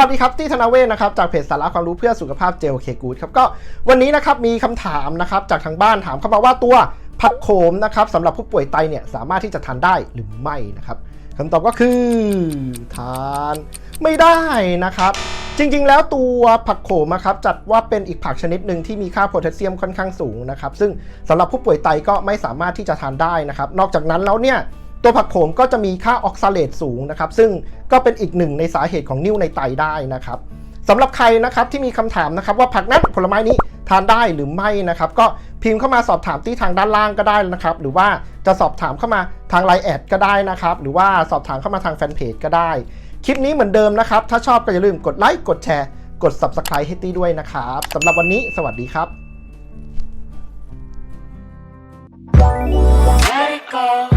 วัสดีครับที่ธนาเวศนะครับจากเพจสาระความรู้เพื่อสุขภาพเจลเคกูดครับก็วันนี้นะครับมีคำถามนะครับจากทางบ้านถามเข้ามาว่าตัวผักโขมนะครับสำหรับผู้ป่วยไตเนี่ยสามารถที่จะทานได้หรือไม่นะครับคำตอบก็คือทานไม่ได้นะครับ จริงๆ แล้วตัวผักโขมครับจัดว่าเป็นอีกผักชนิดหนึ่งที่มีค่าโพแทสเซียมค่อนข้างสูงนะครับ ซึ่งสำหรับผู้ป่วยไตก็ไม่สามารถที่จะทานได้นะครับ นอกจากนั้นแล้วเนี่ย ตัวผักโขมก็จะมีค่าออกซาเลตสูงนะครับ ซึ่งก็เป็นอีกหนึ่งในสาเหตุของนิ่วในไตได้นะครับสำหรับใครนะครับที่มีคำถามนะครับว่าผักนั้นผลไม้นี้ทานได้หรือไม่นะครับ ก็พิมพ์เข้ามาสอบถามที่ทางด้านล่างก็ได้นะครับ หรือว่าจะสอบถามเข้ามาทางไลน์แอดก็ได้นะครับ หรือว่าสอบถามเข้ามาทางแฟนเพจก็ได้ คลิปนี้เหมือนเดิมนะครับ ถ้าชอบก็อย่าลืมกดไลค์กดแชร์ กด Subscribe ให้ตี้ด้วยนะครับสำหรับวันนี้สวัสดีครับ Let it go.